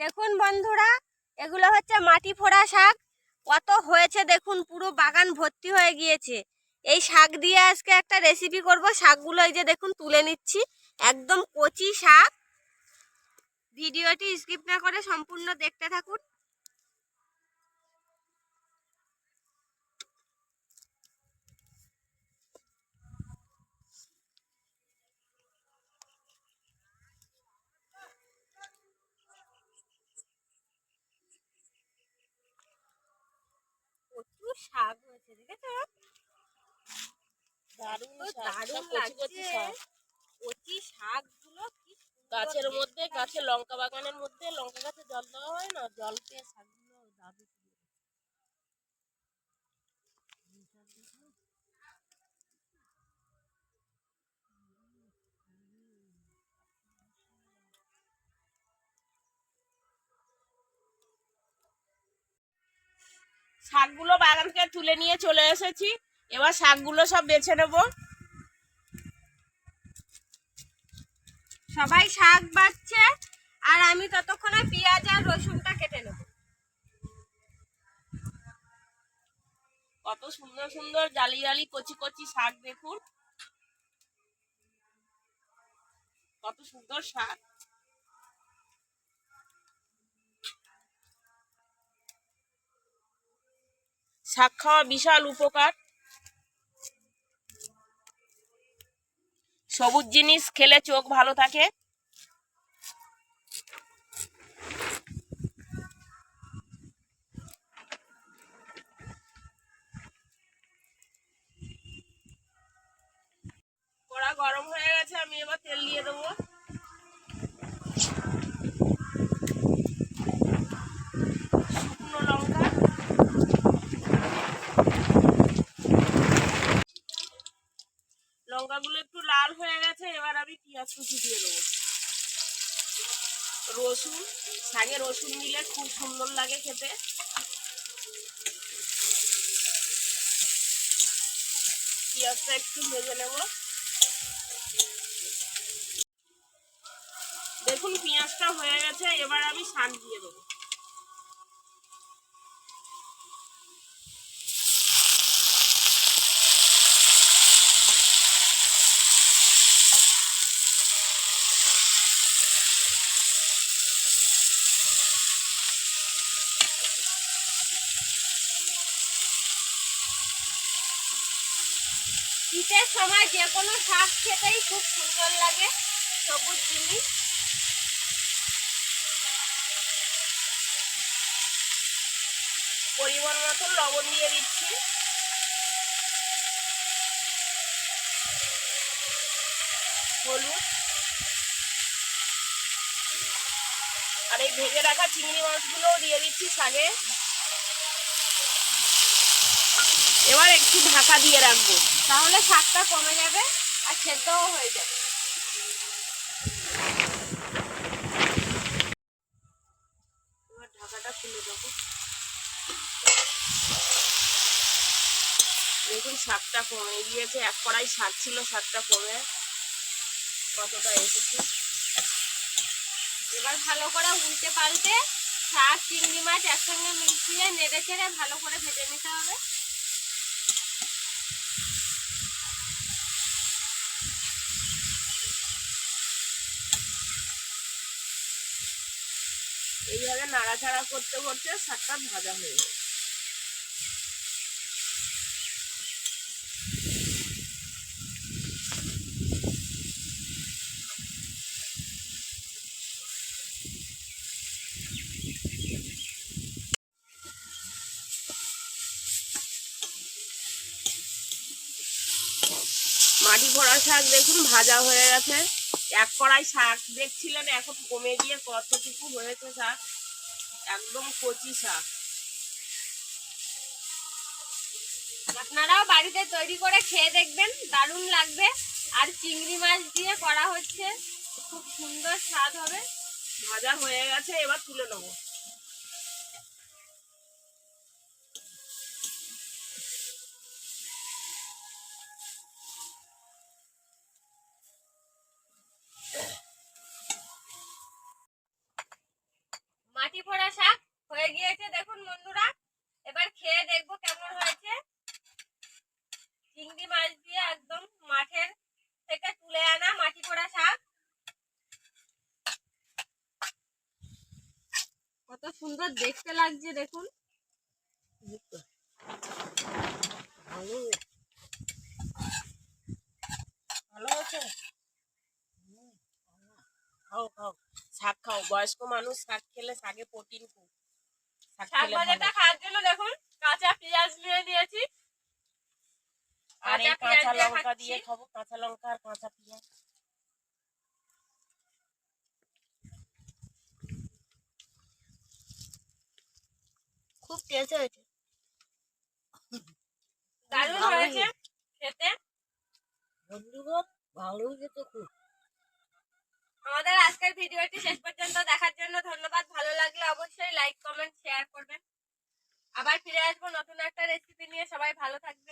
দেখুন বন্ধুরা, এগুলো হচ্ছে মাটি ফোড়া শাক। কত হয়েছে দেখুন, পুরো বাগান ভর্তি হয়ে গিয়েছে। এই শাক দিয়ে আজকে একটা রেসিপি করব। শাকগুলো এই যে দেখুন, তুলে নিচ্ছি। একদম কচি শাক। ভিডিওটি স্কিপ না করে সম্পূর্ণ দেখতে থাকুন। শাক হয়েছে দেখেছ? দারুণ দারুণ কচি শাক। সুন্দর গাছের মধ্যে গাছের গাছে লঙ্কা বাগানের মধ্যে লঙ্কা গাছে জল দেওয়া হয় না? জল পেয়ে শাকগুলো দারুণ শাকগুলো বাগান থেকে তুলে নিয়ে চলে এসেছি। এবার শাকগুলো সব বেছে নেব। সবাই শাক বাচ্ছে আর আমি ততক্ষণে পেঁয়াজ আর রসুনটা কেটে নেব। কত সুন্দর সুন্দর জালি জালি কচি কচি শাক দেখুন। কত সুন্দর শাক। শাক খাওয়া বিশাল উপকার। সবুজ জিনিস খেলে চোখ ভালো থাকে। কড়া গরম হয়ে গেছে, আমি এবার তেল দিয়ে দেবো শুকনো লঙ্কা লঙ্কাগুলো একটু লাল হয়ে গেছে, এবার আমি পেঁয়াজ কুচি দিয়ে দেবো। রসুন, শাকে রসুন দিলে খুব সুন্দর লাগে খেতে। পেঁয়াজটা একটু ভেজে নেব। দেখুন, পেঁয়াজটা হয়ে গেছে, এবার আমি শাক দিয়ে দেবো। শীতের সময় যে কোনো শাক খেতেই খুব সুন্দর লাগে, সবুজ জিনিস। পরিমাণ মতো লবণ দিয়ে দিচ্ছি। হলুদ। আর এই ভেজে রাখা চিংড়ি মাছগুলোও দিয়ে দিচ্ছি শাকে। এবার একটু ঢাকা দিয়ে রাখব। তাহলে শাকটা কমে যাবে আর সেদ্ধও হয়ে যাবে। এবার ঢাকাটা খুলে দেবো। দেখুন শাকটা কমে গিয়েছে, এক কড়াই শাক ছিল শাকটা কমে কতটা এসেছে। এবার ভালো করে উল্টে পাল্টে শাক, চিংড়ি মাছ একসঙ্গে মিশিয়ে নেড়ে চেড়ে ভালো করে ভেজে নিতে হবে। এইভাবে নাড়াচাড়া করতে করতে শাকটা ভাজা হয়ে যাবে মাটি ভরা শাক দেখুন, ভাজা হয়ে গেছে। এক কড়াই শাক। দেখছিলেন এখন কমে গিয়ে কতটুকু হয়েছে শাক? একদম কচি শাক। আপনারাও বাড়িতে তৈরি করে খেয়ে দেখবেন, দারুণ লাগবে। আর চিংড়ি মাছ দিয়ে করা হচ্ছে, খুব সুন্দর স্বাদ হবে। ভাজা হয়ে গেছে, এবার তুলে নেব। মাটি ভরা শাক হয়ে গিয়েছে, দেখুন বন্ধুরা। এবার খেয়ে দেখব কেমন হয়েছে। চিংড়ি মাছ দিয়ে একদম মাঠের থেকে তুলে আনা মাটি ভরা শাক। কত সুন্দর দেখতে লাগছে, দেখুন ভালো হয়েছে খাও খাও শাক খাও বয়স্ক মানুষ শাক খেলে শাকে প্রোটিন খুব। শাক শাক খেলে ভাজাটা ভালো। খাওয়ার জন্য দেখুন কাঁচা পেঁয়াজ নিয়ে নিয়েছি। আর এই কাঁচা পেঁয়াজ কাঁচা দিয়ে লঙ্কা খাচ্ছি। দিয়ে খাব কাঁচা লঙ্কা আর কাঁচা পেঁয়াজ। খুব টেস্ট হয়েছে। দারুণ ভালো হয়েছে খেতে। বন্ধুগণ ভালো হয়েছে খুব। আমাদের আজকের ভিডিওটি শেষ পর্যন্ত দেখার জন্য ধন্যবাদ। ভালো লাগলে অবশ্যই লাইক কমেন্ট শেয়ার করবেন। আবার ফিরে আসব নতুন একটা রেসিপি নিয়ে। সবাই ভালো থাকবেন।